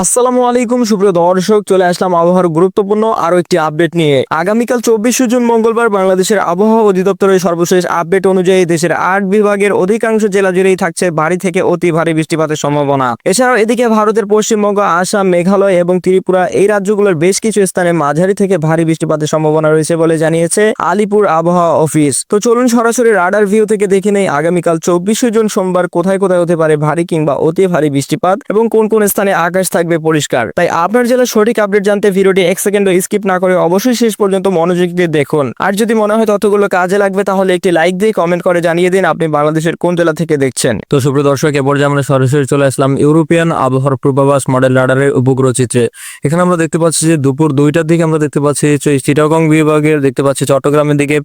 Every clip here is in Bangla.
আসসালামু আলাইকুম, সুপ্রিয় দর্শক, চলে আসলাম আবহাওয়ার গুরুত্বপূর্ণ আরও একটি আপডেট নিয়ে। আগামীকাল চব্বিশে জুন মঙ্গলবার বাংলাদেশের আবহাওয়া অধিদপ্তরের সর্বশেষ আপডেট অনুযায়ী দেশের আট বিভাগের অধিকাংশ জেলা জুড়েই থাকছে ভারী থেকে অতি ভারী বৃষ্টিপাতের সম্ভাবনা। এছাড়াও এদিকে ভারতের পশ্চিমবঙ্গ, আসাম, মেঘালয় এবং ত্রিপুরা এই রাজ্যগুলোর বেশ কিছু স্থানে মাঝারি থেকে ভারী বৃষ্টিপাতের সম্ভাবনা রয়েছে বলে জানিয়েছে আলিপুর আবহাওয়া অফিস। তো চলুন সরাসরি রাডার ভিউ থেকে দেখে নেই আগামীকাল চব্বিশে জুন সোমবার কোথায় কোথায় হতে পারে ভারী কিংবা অতি ভারী বৃষ্টিপাত এবং কোন কোন স্থানে আকাশ থাকবে পরিষ্কার। তাই আপনার জেলার সঠিক আপডেট জানতে ভিডিওটি এক সেকেন্ড স্কিপ না করে অবশ্যই শেষ পর্যন্ত মনোযোগ দিয়ে দেখুন। আর যদি মনে হয় ততগুলো কাজে লাগবে, তাহলে একটি লাইক দিয়ে কমেন্ট করে জানিয়ে দিন আপনি বাংলাদেশের কোন জেলা থেকে দেখছেন। তো সুপ্রিয় দর্শক এ পর্যায়ে আমরা সরাসরি চলে আসলাম ইউরোপিয়ান আবহাওয়ার পূর্বাভাস মডেল রাডারের উপগ্রহ চিত্রে। এখানে আমরা দেখতে পাচ্ছি যে দুপুর দুইটার দিকে আমরা দেখতে পাচ্ছি চিটাগং বিভাগের, দেখতে পাচ্ছি চট্টগ্রামের দিকে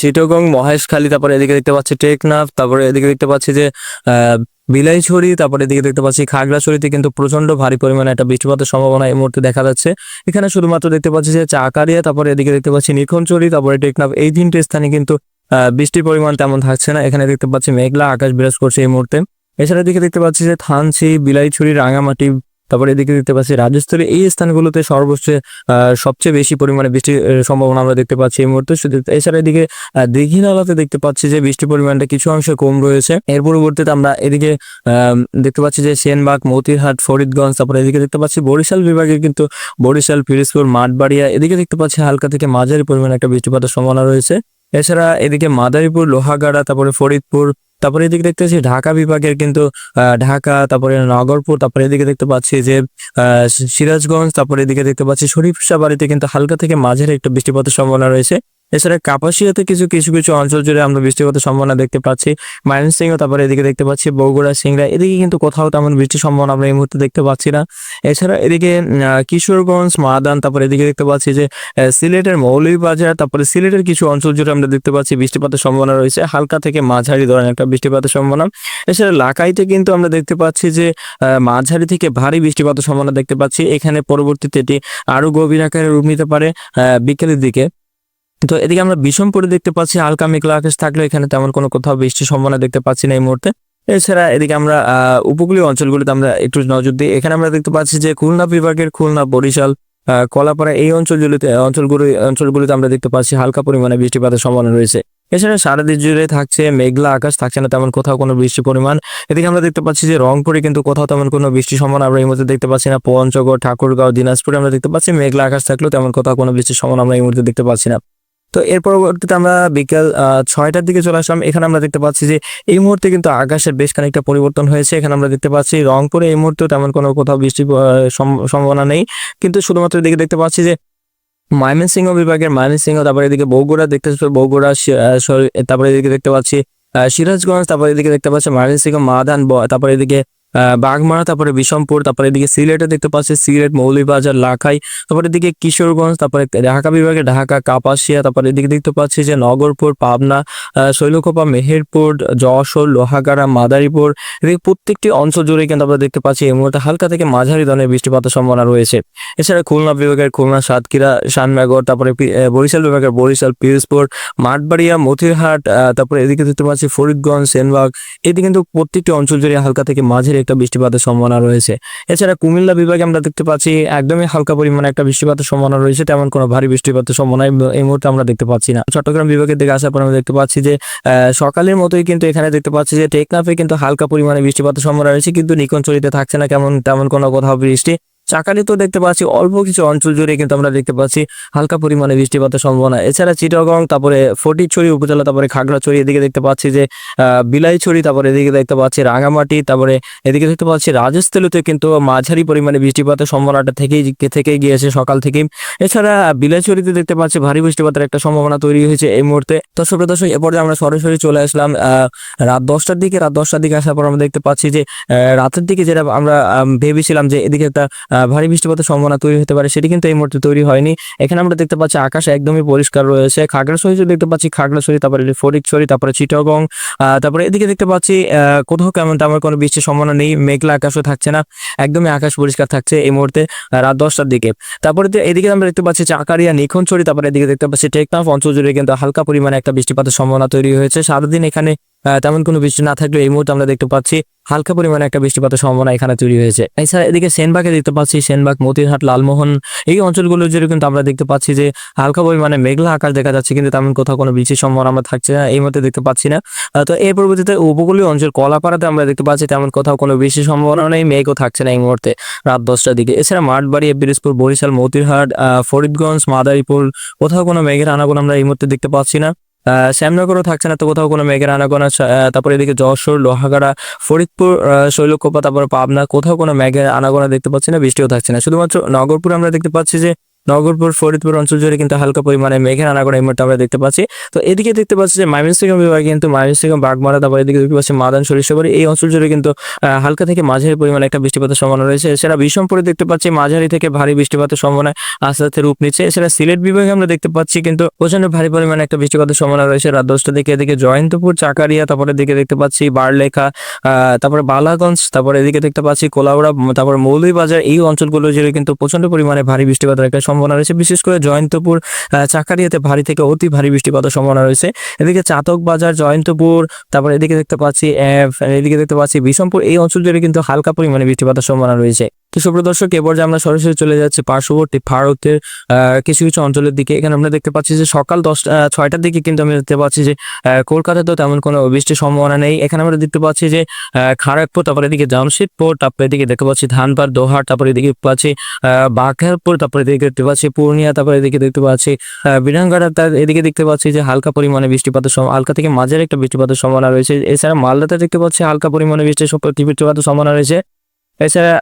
চিটাগং মহেশখালী, তারপরে এদিকে দেখতে পাচ্ছি টেকনাফ, তারপরে এদিকে দেখতে পাচ্ছি যে বিলাইছড়ি, তারপরে এদিকে দেখতে পাচ্ছি খাগড়াছড়িতে কিন্তু প্রচণ্ড ভারী পরিমাণে একটা বৃষ্টিপাতের সম্ভাবনা এই মুহূর্তে দেখা যাচ্ছে। এখানে শুধুমাত্র দেখতে পাচ্ছি যে চাকারিয়া, তারপরে এদিকে দেখতে পাচ্ছি নিখনচড়ি তারপরে টেকনাফ। এই তিনটে স্থানে কিন্তু বৃষ্টির পরিমাণ তেমন থাকছে না। এখানে দেখতে পাচ্ছি মেঘলা আকাশ বিরাজ করছে এই মুহূর্তে। এছাড়া দিকে দেখতে পাচ্ছি যে থানসি বিলাইছড়ি, রাঙামাটি তারপরে এদিকে দেখতে পাচ্ছি রাজস্থলী, এই স্থানগুলোতে সর্বোচ্চ সবচেয়ে বেশি পরিমাণে বৃষ্টির সম্ভাবনা আমরা দেখতে পাচ্ছি এই মুহূর্তে। শুধু এছাড়া এদিকে দীঘিনালাতে দেখতে পাচ্ছি যে বৃষ্টির পরিমাণটা কিছু অংশে কম রয়েছে। এর পরবর্তীতে আমরা এদিকে দেখতে পাচ্ছি যে সেনবাগ, মতিরহাট, ফরিদগঞ্জ, তারপরে এদিকে দেখতে পাচ্ছি বরিশাল বিভাগের কিন্তু বরিশাল, ফিরিজপুর, মাঠবাড়িয়া, এদিকে দেখতে পাচ্ছি হালকা থেকে মাঝারি পরিমাণে একটা বৃষ্টিপাতের সম্ভাবনা রয়েছে। এছাড়া এদিকে মাদারীপুর, লোহাগাড়া, তারপরে ফরিদপুর তারপরে এদিকে দেখতে পাচ্ছি ঢাকা বিভাগের কিন্তু ঢাকা, তারপরে নগরপুর, তারপরে এদিকে দেখতে পাচ্ছি যে সিরাজগঞ্জ, তারপরে এদিকে দেখতে পাচ্ছি শরীফশাহ বাড়িতে কিন্তু হালকা থেকে মাঝের একটা বৃষ্টিপাতের সম্ভাবনা রয়েছে। এছাড়া কাপাসিয়াতে কিছু কিছু কিছু অঞ্চল জুড়ে আমরা বৃষ্টিপাতের সম্ভাবনা দেখতে পাচ্ছি। ময়মনসিংহ, তারপরে এদিকে দেখতে পাচ্ছি বগুড়া, সিংড়া, এদিকে কিন্তু কোথাও তেমন বৃষ্টির সম্ভাবনা আমরা এই মুহূর্তে দেখতে পাচ্ছি না। এছাড়া এদিকে কিশোরগঞ্জ, মাদান, তারপরে এদিকে দেখতে পাচ্ছি যে সিলেটের মৌলভীবাজার, তারপরে সিলেটের কিছু অঞ্চল জুড়ে আমরা দেখতে পাচ্ছি বৃষ্টিপাতের সম্ভাবনা রয়েছে। হালকা থেকে মাঝারি ধরনের একটা বৃষ্টিপাতের সম্ভাবনা। এছাড়া লাকাইতে কিন্তু আমরা দেখতে পাচ্ছি যে মাঝারি থেকে ভারী বৃষ্টিপাতের সম্ভাবনা দেখতে পাচ্ছি। এখানে পরবর্তীতে এটি আরও গভীর আকারে রূপ নিতে পারে বিকেলের দিকে। তো এদিকে আমরা বিষমপুরে দেখতে পাচ্ছি, হালকা মেঘলা আকাশ থাকলেও এখানে তেমন কোনো কোথাও বৃষ্টির সম্ভাবনা দেখতে পাচ্ছি না এই মুহূর্তে। এছাড়া এদিকে আমরা উপকূলীয় অঞ্চলগুলিতে আমরা একটু নজর দিই। এখানে আমরা দেখতে পাচ্ছি যে খুলনা বিভাগের খুলনা, বরিশাল কলাপাড়া এই অঞ্চলগুলিতে অঞ্চলগুলি অঞ্চলগুলিতে আমরা দেখতে পাচ্ছি হালকা পরিমাণে বৃষ্টিপাতের সম্ভাবনা রয়েছে। এছাড়া সারাদিন জুড়ে থাকছে মেঘলা আকাশ, থাকছে না তেমন কোথাও কোনো বৃষ্টির পরিমাণ। এদিকে আমরা দেখতে পাচ্ছি যে রংপুরে কিন্তু কোথাও তেমন কোনো বৃষ্টির সম্ভাবনা আমরা এই মুহূর্তে দেখতে পাচ্ছি না। পঞ্চগড়, ঠাকুরগাঁও, দিনাজপুরে আমরা দেখতে পাচ্ছি মেঘলা আকাশ থাকলেও তেমন কোথাও কোনো বৃষ্টির সম্ভাবনা আমরা এই মুহূর্তে দেখতে পাচ্ছি না। তো এর পরবর্তীতে আমরা বিকেল ছয়টার দিকে চলে আসলাম। এখানে আমরা দেখতে পাচ্ছি যে এই মুহূর্তে কিন্তু আকাশের বেশ খানিকটা পরিবর্তন হয়েছে। এখানে আমরা দেখতে পাচ্ছি রংপুরে এই মুহূর্তে তেমন কোনো কোথাও সম- সম্ভাবনা নেই। কিন্তু শুধুমাত্র এদিকে দেখতে পাচ্ছি যে ময়মনসিংহ বিভাগের ময়মনসিংহ, তারপরে এদিকে বগুড়া দেখতে বগুড়া তারপরে এদিকে দেখতে পাচ্ছি সিরাজগঞ্জ, তারপরে এদিকে দেখতে পাচ্ছি ময়মনসিংহ, মাদান তারপরে এদিকে বাগমারা, তারপরে বিষমপুর তারপরে এদিকে সিলেটে দেখতে পাচ্ছি সিলেট মৌলভীবাজার লাখাই, তারপরে এদিকে কিশোরগঞ্জ, তারপরে ঢাকা বিভাগে ঢাকা, কাপাসিয়া, তারপরে এদিকে দেখতে পাচ্ছি যে নগরপুর, পাবনা শৈলকুপা, মেহেরপুর, যশোর, লোহাগাড়া, মাদারীপুর, এদিকে প্রত্যেকটি অঞ্চল জুড়ে কিন্তু আমরা দেখতে পাচ্ছি এই মুহূর্তে হালকা থেকে মাঝারি ধরনের বৃষ্টিপাতের সম্ভাবনা রয়েছে। এছাড়া খুলনা বিভাগের খুলনা, সাতক্ষীরা শাননগর তারপরে বরিশাল বিভাগের বরিশাল, পিরোজপুর, মাঠবাড়িয়া, মতিরহাট তারপরে এদিকে দেখতে পাচ্ছি ফরিদগঞ্জ, সেনবাগ, এদিকে কিন্তু প্রত্যেকটি অঞ্চল জুড়ে হালকা থেকে মাঝারি একটা বৃষ্টিপাতের সম্ভাবনা রয়েছে। এছাড়া কুমিল্লা বিভাগে আমরা দেখতে পাচ্ছি একদমই হালকা পরিমাণে একটা বৃষ্টিপাতের সম্ভাবনা রয়েছে, তেমন কোনো ভারী বৃষ্টিপাতের সম্ভাবনা এই- মুহূর্তে আমরা দেখতে পাচ্ছি না। চট্টগ্রাম বিভাগের দিকে আসার পর আমরা দেখতে পাচ্ছি যে সকালের মতোই কিন্তু এখানে দেখতে পাচ্ছি যে, টেকনাফে কিন্তু হালকা পরিমাণে বৃষ্টিপাতের সম্ভাবনা রয়েছে, কিন্তু নিকঞ্চলিতে থাকছে না, কেমন, তেমন কোনো কোথাও বৃষ্টি চাকালি তো দেখতে পাচ্ছি অল্প কিছু অঞ্চল জুড়ে কিন্তু আমরা দেখতে পাচ্ছি হালকা পরিমাণে বৃষ্টিপাতের সম্ভাবনা। এছাড়া চিটাগং, তারপরে ফটিকছড়ি উপজেলা, তারপরে খাগড়াছড়ি, এদিকে দেখতে পাচ্ছি যে বিলাইছড়ি, তারপরে এদিকে দেখতে পাচ্ছি রাঙামাটি, তারপরে এদিকে দেখতে পাচ্ছি রাজস্থলীতে কিন্তু মাঝারি পরিমাণে বৃষ্টিপাতের সম্ভাবনাটা থেকেই থেকেই গিয়েছে সকাল থেকেই। এছাড়া বিলাইছড়িতে দেখতে পাচ্ছি ভারী বৃষ্টিপাতের একটা সম্ভাবনা তৈরি হয়েছে এই মুহূর্তে। তো সুপ্রিয় দর্শক, এ পর্যায়ে আমরা সরাসরি চলে আসলাম রাত দশটার দিকে। রাত দশটার দিকে আসার পর আমরা দেখতে পাচ্ছি যে রাতের দিকে যেটা আমরা ভেবেছিলাম যে, এদিকে একটা ভারী বৃষ্টিপাতের সম্ভাবনা তৈরি হতে পারে, সেটি কিন্তু এই মুহূর্তে তৈরি হয়নি। এখানে আমরা দেখতে পাচ্ছি আকাশ একদমই পরিষ্কার রয়েছে। খাগড়াছড়ি দেখতে পাচ্ছি, খাগড়াছড়ি, তারপরে ফরিদছড়ি, তারপরে চিটাগং তারপরে এদিকে দেখতে পাচ্ছি কোথাও কেমন তেমন কোনো বৃষ্টির সম্ভাবনা নেই, মেঘলা আকাশও থাকছে না, একদমই আকাশ পরিষ্কার থাকছে এই মুহূর্তে রাত দশটার দিকে। তারপরে এদিকে আমরা দেখতে পাচ্ছি চাকারিয়া নিখনছড়ি তারপরে এদিকে দেখতে পাচ্ছি টেকনাফ অঞ্চল জুড়ে কিন্তু হালকা পরিমাণে একটা বৃষ্টিপাতের সম্ভাবনা তৈরি হয়েছে। সারাদিন এখানে তেমন কোনো বৃষ্টি না থাকলেও এই মুহূর্তে আমরা দেখতে পাচ্ছি হালকা পরিমাণে একটা বৃষ্টিপাতের সম্ভাবনা এখানে তৈরি হয়েছে। এছাড়া এদিকে সেনবাগে দেখতে পাচ্ছি সেনবাগ, মতিরহাট, লালমোহন এই অঞ্চলগুলো জুড়ে কিন্তু আমরা দেখতে পাচ্ছি যে হালকা পরিমাণে মেঘলা আকাশ দেখা যাচ্ছে, কিন্তু তেমন কোথাও কোনো বৃষ্টির সম্ভাবনা আমরা থাকছে না, এই মুহূর্তে দেখতে পাচ্ছি না। তো এর পরবর্তীতে উপকূলীয় অঞ্চল কলাপাড়াতে আমরা দেখতে পাচ্ছি তেমন কোথাও কোনো বৃষ্টির সম্ভাবনা নেই, মেঘও থাকছে না এই মুহূর্তে রাত দশটার দিকে। এছাড়া মাঠবাড়ি, পিরিজপুর, বরিশাল, মতিরহাট ফরিদগঞ্জ, মাদারীপুর কোথাও কোনো মেঘের আনাগোনা আমরা এই মুহূর্তে দেখতে পাচ্ছি না। শ্যামনগরও থাকছে না তো কোথাও কোনো মেঘের আনাগোনা তারপরে এদিকে যশোর, লোহাগাড়া, ফরিদপুর শৈলকুপা, তারপরে পাবনা, কোথাও কোনো মেঘের আনাগোনা দেখতে পাচ্ছি না, বৃষ্টিও থাকছে না। শুধুমাত্র নগরপুর আমরা দেখতে পাচ্ছি যে নগরপুর, ফরিদপুর অঞ্চল জুড়ে কিন্তু হালকা পরিমাণে মেঘের আনাগোনা এই মুহূর্তে আমরা দেখতে পাচ্ছি। তো এদিকে দেখতে পাচ্ছি যে ময়মনসিংহ বিভাগে কিন্তু ময়মনসিংহ, বাগমারা, তারপর এদিকে দেখতে পাচ্ছি মাদান, সরিষাবাড়ি এই অঞ্চল জুড়ে কিন্তু হালকা থেকে মাঝারি পরিমাণে একটা বৃষ্টিপাতের সম্ভাবনা রয়েছে। এছাড়া বিষমপুরে দেখতে পাচ্ছি মাঝারি থেকে ভারী বৃষ্টিপাতের সম্ভাবনা আস্তে আস্তে রূপ নিচ্ছে। এছাড়া সিলেট বিভাগে আমরা দেখতে পাচ্ছি কিন্তু প্রচণ্ড ভারী পরিমাণে একটা বৃষ্টিপাতের সম্ভাবনা রয়েছে। রাত দশটা দিকে এদিকে জয়ন্তপুর, চাকারিয়া, তারপরে দিকে দেখতে পাচ্ছি বারলেখা তারপরে বালাগঞ্জ, তারপরে এদিকে দেখতে পাচ্ছি কোলাউড়া, তারপরে মৌলভীবাজার এই অঞ্চলগুলো জুড়ে কিন্তু প্রচণ্ড পরিমাণে ভারী বৃষ্টিপাতের একটা সম্ভাবনা রয়েছে। বিশেষ করে জয়ন্তপুর চাকারিয়াতে ভারী থেকে অতি ভারী বৃষ্টিপাতের সম্ভাবনা রয়েছে। এদিকে চাতক বাজার, জয়ন্তপুর, তারপর এদিকে দেখতে পাচ্ছি এদিকে দেখতে পাচ্ছি বিষমপুর এই অঞ্চল জুড়ে কিন্তু হালকা পরিমাণে বৃষ্টিপাতের সম্ভাবনা রয়েছে। তো সুপ্রিয় দর্শক এবার যে আমরা সরাসরি চলে যাচ্ছি পার্শ্ববর্তী ভারতের কিছু কিছু অঞ্চলের দিকে। এখানে আমরা দেখতে পাচ্ছি যে সকাল দশটা ছয়টার দিকে কিন্তু আমরা দেখতে পাচ্ছি যে কলকাতাতেও তেমন কোনো বৃষ্টির সম্ভাবনা নেই। এখানে আমরা দেখতে পাচ্ছি যে খড়গপুর তারপরে এদিকে জামশেদপুর, তারপরে এদিকে দেখতে পাচ্ছি ধানবাদ, দোহার, তারপরে এদিকে দেখতে পাচ্ছি বাঘারপুর, তারপরে এদিকে দেখতে পাচ্ছি পূর্ণিয়া, তারপরে এদিকে দেখতে পাচ্ছি বিরাঙ্গাড়া, তার এদিকে দেখতে পাচ্ছি যে হালকা পরিমাণে বৃষ্টিপাতের হালকা থেকে মাঝের একটা বৃষ্টিপাতের সম্ভাবনা রয়েছে। এছাড়া মালদাতে দেখতে পাচ্ছি হালকা পরিমাণে বৃষ্টির বৃষ্টিপাতের সম্ভাবনা রয়েছে। এছাড়া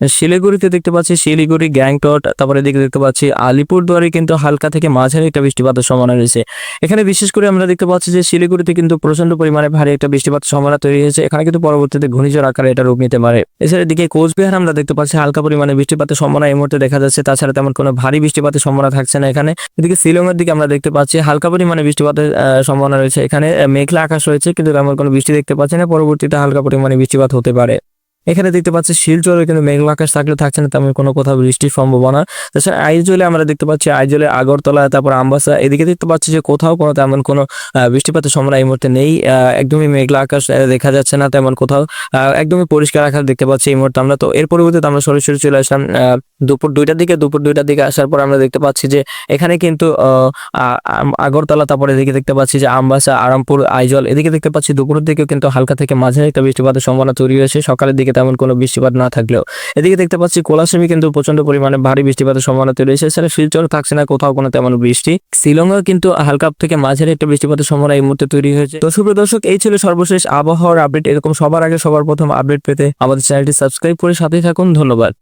শিলিগুড়িতে দেখতে পাচ্ছি শিলিগুড়ি, গ্যাংটক, তারপরে এদিকে দেখতে পাচ্ছি আলিপুরদুয়ারে কিন্তু হালকা থেকে মাঝারি একটা বৃষ্টিপাতের সম্ভাবনা রয়েছে। এখানে বিশেষ করে আমরা দেখতে পাচ্ছি যে শিলিগুড়িতে কিন্তু প্রচণ্ড পরিমাণে ভারী একটা বৃষ্টিপাতের সম্ভাবনা তৈরি হয়েছে। এখানে কিন্তু পরবর্তীতে ঘূর্ণিঝড় আকারে এটা রূপ নিতে পারে। এছাড়া এদিকে কোচবিহার আমরা দেখতে পাচ্ছি হালকা পরিমাণে বৃষ্টিপাতের সম্ভাবনা এই মুহূর্তে দেখা যাচ্ছে। তাছাড়া তেমন কোনো ভারী বৃষ্টিপাতের সম্ভাবনা থাকছে না এখানে। এদিকে শিলংয়ের দিকে আমরা দেখতে পাচ্ছি হালকা পরিমাণে বৃষ্টিপাতের সম্ভাবনা রয়েছে। এখানে মেঘলা আকাশ রয়েছে, কিন্তু তেমন কোনো বৃষ্টি দেখতে পাচ্ছি না। পরবর্তীতে হালকা পরিমাণে বৃষ্টিপাত হতে পারে। এখানে দেখতে পাচ্ছি শিলচরে কিন্তু মেঘলা আকাশ থাকলে থাকছে না, তেমন কোনো কোথাও বৃষ্টির সম্ভাবনা তাছাড়া আইজলে আমরা দেখতে পাচ্ছি আইজলে আগরতলা, তারপর আমবাসা, এদিকে দেখতে পাচ্ছি যে কোথাও কোনো তেমন কোনো বৃষ্টিপাতের সম্ভাবনা এই মুহূর্তে নেই। একদমই মেঘলা আকাশ দেখা যাচ্ছে না তেমন কোথাও। একদমই পরিষ্কার আকাশ দেখতে পাচ্ছি এই মুহূর্তে আমরা। তো এর পরিবর্তে আমরা সরাসরি চলে আসলাম দুপুর দুইটার দিকে, দুপুর দুইটার দিকে আসার পর আমরা দেখতে পাচ্ছি যে এখানে কিন্তু আগরতলা তারপরে এদিকে দেখতে পাচ্ছি যে আমবাসা, আরামপুর, আইজল, এদিকে দেখতে পাচ্ছি দুপুরের দিকেও কিন্তু হালকা থেকে মাঝারি একটা বৃষ্টিপাতের সম্ভাবনা তৈরি হয়েছে। সকালের দিকে তেমন কোনো বৃষ্টিপাত না থাকলেও। এদিকে দেখতে পাচ্ছি কোলাশ্রমী কিন্তু প্রচণ্ড পরিমাণে ভারী বৃষ্টিপাতের সম্ভাবনা তৈরি হয়েছে। এছাড়া শিলচর থাকছে না কোথাও কোনো তেমন বৃষ্টি। শ্রীলঙ্কা কিন্তু হালকা থেকে মাঝারি একটা বৃষ্টিপাতের সম্ভাবনা এই মুহূর্তে তৈরি হয়েছে। তো সুপ্রিয় দর্শক, এই ছিল সর্বশেষ আবহাওয়ার আপডেট। এরকম সবার আগে সবার প্রথম আপডেট পেতে আমাদের চ্যানেলটি সাবস্ক্রাইব করে সাথেই থাকুন। ধন্যবাদ।